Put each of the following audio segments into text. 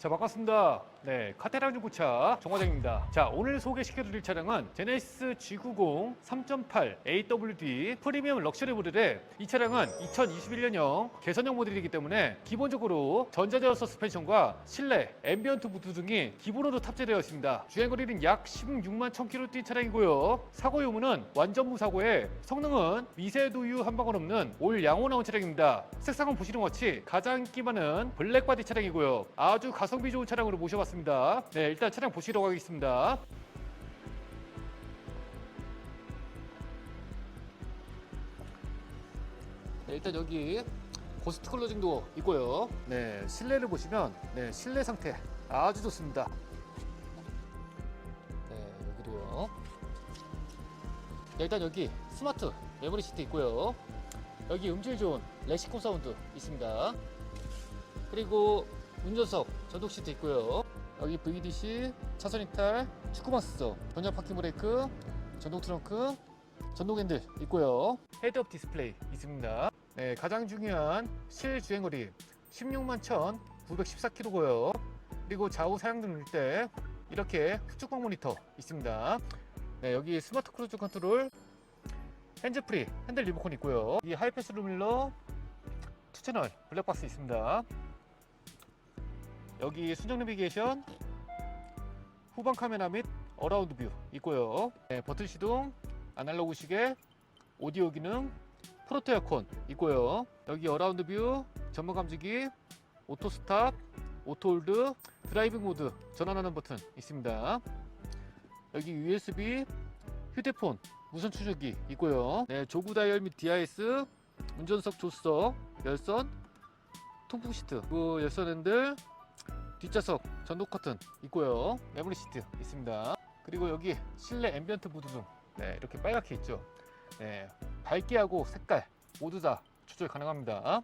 자 반갑습니다. 네 카테랑 중고차 정화장입니다. 자 오늘 소개시켜드릴 차량은 제네시스 G90 3.8 AWD 프리미엄 럭셔리 모델의 이 차량은 2021년형 개선형 모델이기 때문에 기본적으로 전자제어 서스펜션과 실내 앰비언트 무드 등이 기본으로 탑재되어 있습니다. 주행거리는 약 16만 1000km 뛴 차량이고요. 사고 유무는 완전 무사고에 성능은 미세도유 한 방울 없는 올 양호 나온 차량입니다. 색상은 보시는 것 같이 가장 인기 많은 블랙 바디 차량이고요. 아주 가 성비 좋은 차량으로 모셔봤습니다. 네, 일단 차량 보시러 가겠습니다. 네, 일단 여기 고스트 클로징도 있고요. 네, 실내를 보시면 네, 실내 상태 아주 좋습니다. 네, 여기로요. 네, 일단 여기 스마트 메모리 시트 있고요. 여기 음질 좋은 레시콤 사운드 있습니다. 그리고 운전석 전동 시트 있고요. 여기 VDC, 차선 이탈, 축구방 스서 전자 파킹 브레이크, 전동 트렁크, 전동 핸들 있고요. 헤드업 디스플레이 있습니다. 네, 가장 중요한 실주행 거리 16만 1,914km고요. 그리고 좌우 사양등 누를 때 이렇게 후측방 모니터 있습니다. 네, 여기 스마트 크루즈 컨트롤, 핸즈프리, 핸들 리모컨 있고요. 이 하이패스 루밀러, 투 채널 블랙박스 있습니다. 여기 순정 내비게이션, 후방 카메라 및 어라운드 뷰 있고요. 네, 버튼 시동, 아날로그 시계, 오디오 기능, 프로토 에어컨 있고요. 여기 어라운드 뷰, 전방 감지기, 오토 스탑, 오토 홀드, 드라이빙 모드 전환하는 버튼 있습니다. 여기 USB, 휴대폰, 무선 충전기 있고요. 네, 조구 다이얼 및 DIS, 운전석 조수석, 열선, 통풍 시트, 그 열선 핸들, 뒷좌석 전동 커튼 있고요. 메모리 시트 있습니다. 그리고 여기 실내 앰비언트 무드 등 네, 이렇게 빨갛게 있죠. 네, 밝게 하고 색깔 모두 다 조절 가능합니다.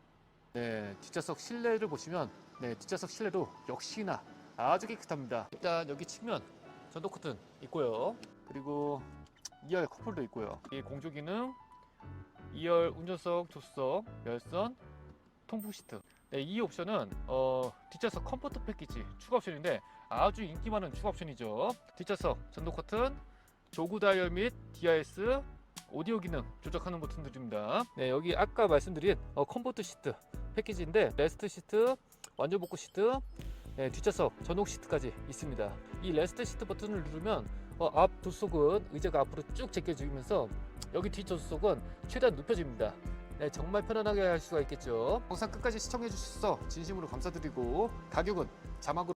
네, 뒷좌석 실내를 보시면 네, 뒷좌석 실내도 역시나 아주 깨끗합니다. 일단 여기 측면 전동 커튼 있고요. 그리고 2열 컵홀도 있고요. 이 공조 기능, 2열 운전석, 조수석, 열선, 통풍 시트. 네, 이 옵션은 어, 뒷좌석 컴포트 패키지 추가 옵션인데 아주 인기 많은 추가 옵션이죠. 뒷좌석 전동 커튼, 조구 다이얼 및 DIS, 오디오 기능 조작하는 버튼들입니다. 네, 여기 아까 말씀드린 어, 컴포트 시트 패키지인데 레스트 시트, 완전 복구 시트, 네, 뒷좌석 전동 시트까지 있습니다. 이 레스트 시트 버튼을 누르면 어, 앞 조수석은 의자가 앞으로 쭉 제껴지면서 여기 뒷 조수석은 최대한 눕혀집니다. 네, 정말 편안하게 할 수가 있겠죠. 영상 끝까지 시청해 주셔서 진심으로 감사드리고 가격은 자막으로